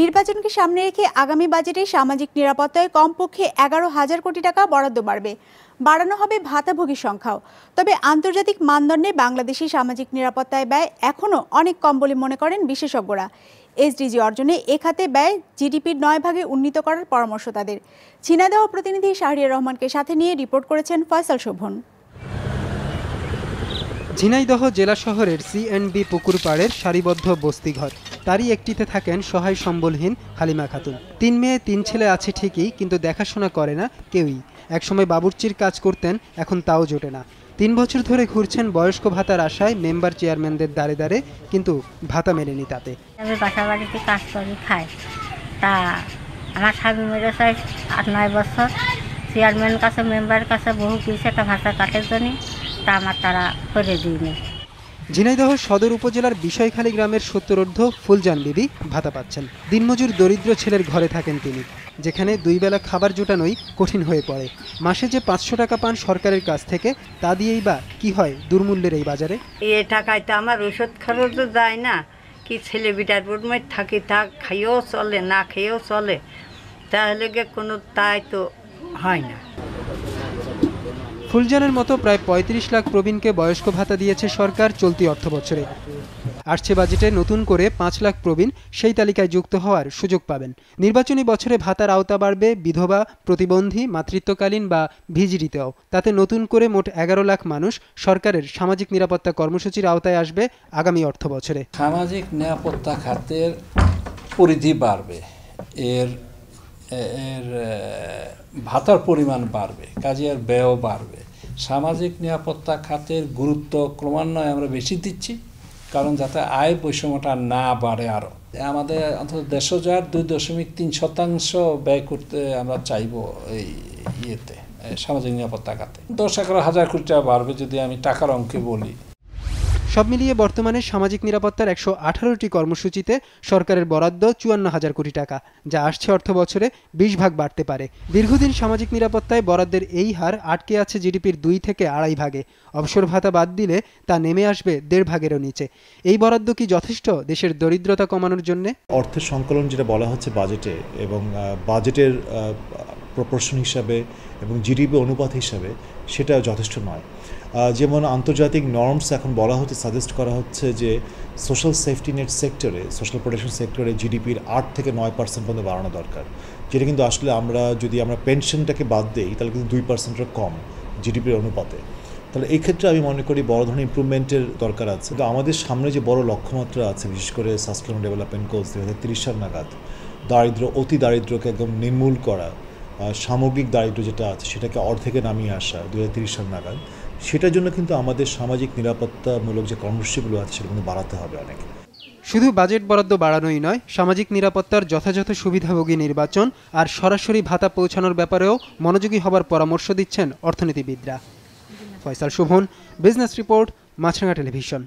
নির্বাচনকে সামনে রেখে আগামী বাজেটে সামাজিক নিরাপত্তায় কমপক্ষে এগারো হাজার কোটি টাকা বরাদ্দ বাড়বে। বাড়ানো হবে ভাতাভোগীর সংখ্যাও। তবে আন্তর্জাতিক মানদণ্ডে বাংলাদেশি সামাজিক নিরাপত্তায় ব্যয় এখনও অনেক কম বলে মনে করেন বিশেষজ্ঞরা। এসডিজি অর্জনে এ খাতে ব্যয় জিডিপির নয় ভাগে উন্নীত করার পরামর্শ তাদের। ঝিনাইদহ প্রতিনিধি শাহরিয়ার রহমানকে সাথে নিয়ে রিপোর্ট করেছেন ফয়সাল শোভন। ঝিনাইদহ জেলা শহরের সিএনবি পুকুর পাড়ের সারিবদ্ধ বস্তিঘর। তারই একটিতে থাকেন সহায় সম্বলহীন হালিমা খাতুন। তিন মেয়ে, তিন ছেলে আছে ঠিকই, কিন্তু দেখাশোনা করে না কেউই। একসময় বাবুর্চির কাজ করতেন, এখন তাও জোটে না। তিন বছর ধরে ঘুরছেন বয়স্ক ভাতার আশায় মেম্বার চেয়ারম্যানদের দ্বারে দ্বারে কিন্তু ভাতা মেলেনি তাতে। তা আমার স্বামী মেরে আট, নয় বছর। চেয়ারম্যান কাছে মেম্বারের কাছে বহু কিছু একটা ভাষা কাটের জন্য, তা আমার তারা করে দিইনি। ঝিনাইদহ সদর উপজেলার বিষয়খালী গ্রামের সত্তরোর্ধ ফুলজান বিবি ভাতা পাচ্ছেন। দিনমজুর দরিদ্র ছেলের ঘরে থাকেন তিনি, যেখানে দুই বেলা খাবার জোটানোই কঠিন হয়ে পড়ে। মাসে যে পাঁচশো টাকা পান সরকারের কাছ থেকে, তা দিয়েই বা কি হয় দুর্মূল্যের এই বাজারে? এ টাকায় তো আমার ওষুধ খরচও যায় না। কি ছেলে বিটার বুটমাই থাকি থাক খাইয়েও চলে, না খেয়েও চলে। তাহলে কোনো তাই তো হয় না। ফুলজানের মতো প্রায় পঁয়ত্রিশ লাখ প্রবীণকে বয়স্ক ভাতা দিয়েছে সরকার চলতি অর্থ বছরে আসছে বাজেটে নতুন করে পাঁচ লাখ প্রবীণ সেই তালিকায় যুক্ত হওয়ার সুযোগ পাবেন। নির্বাচনী বছরে ভাতার আওতা বাড়বে বিধবা, প্রতিবন্ধী, মাতৃত্বকালীন বা ভিজিডিতেও। তাতে নতুন করে মোট এগারো লাখ মানুষ সরকারের সামাজিক নিরাপত্তা কর্মসূচির আওতায় আসবে আগামী অর্থ বছরে সামাজিক নিরাপত্তা খাতের পরিধি বাড়বে। এর এর ভাতার পরিমাণ বাড়বে কাজের ব্যয়ও বাড়বে। সামাজিক নিরাপত্তা খাতের গুরুত্ব ক্রমান্বয়ে আমরা বেশি দিচ্ছি, কারণ যাতে আয় বৈষম্যটা না বাড়ে আরও। আমাদের অন্তত দেড়শো হাজার দুই দশমিক তিন শতাংশ ব্যয় করতে আমরা চাইব এই ইয়েতে সামাজিক নিরাপত্তা খাতে। দশ এগারো হাজার কোটি টাকা বাড়বে যদি আমি টাকার অঙ্কে বলি। সব মিলিয়ে বর্তমানে সামাজিক নিরাপত্তার একশো আঠারোটি কর্মসূচিতে সরকারের বরাদ্দ চুয়ান্ন হাজার কোটি টাকা, যা আসছে অর্থ বছরে বিশ ভাগ বাড়তে পারে। দীর্ঘদিন সামাজিক নিরাপত্তায় বরাদ্দের এই হার আটকে আছে জিডিপির দুই থেকে আড়াই ভাগে। অবসর ভাতা বাদ দিলে তা নেমে আসবে দেড় ভাগেরও নিচে। এই বরাদ্দ কি যথেষ্ট দেশের দরিদ্রতা কমানোর জন্যে? অর্থের সংকলন যেটা বলা হচ্ছে বাজেটে এবং বাজেটের প্রপোর্শন হিসাবে এবং জিডিপি অনুপাত হিসাবে সেটা যথেষ্ট নয়। যেমন আন্তর্জাতিক নর্মস এখন বলা হচ্ছে সাজেস্ট করা হচ্ছে যে সোশ্যাল সেফটি নেট সেক্টরে সোশ্যাল প্রোটেকশন সেক্টরে জিডিপির আট থেকে নয় পার্সেন্ট পর্যন্ত বাড়ানো দরকার। যেটা কিন্তু আসলে আমরা যদি আমরা পেনশনটাকে বাদ দিই, তাহলে কিন্তু দুই পার্সেন্টের কম জিডিপির অনুপাতে। তাহলে এই ক্ষেত্রে আমি মনে করি বড় ধরনের ইমপ্রুভমেন্টের দরকার আছে। তো আমাদের সামনে যে বড় লক্ষ্যমাত্রা আছে, বিশেষ করে সাস্টেনেবল ডেভেলপমেন্ট গোলস দু হাজার তিরিশ সাল নাগাদ, দারিদ্র, অতি দারিদ্রকে একদম নির্মূল করা সামগ্রিক দারিদ্র যেটা আছে, সেটাকে অর্ধেকে নামিয়ে আসা দু সাল নাগাদ, সেটার জন্য কিন্তু আমাদের সামাজিক নিরাপত্তামূলক যে কর্মসূচিগুলো আছে সেটা কিন্তু বাড়াতে হবে অনেক। শুধু বাজেট বরাদ্দ বাড়ানোই নয়, সামাজিক নিরাপত্তার যথাযথ সুবিধাভোগী নির্বাচন আর সরাসরি ভাতা পৌঁছানোর ব্যাপারেও মনোযোগী হবার পরামর্শ দিচ্ছেন অর্থনীতিবিদরা। Faisal Shovon business report Maasranga television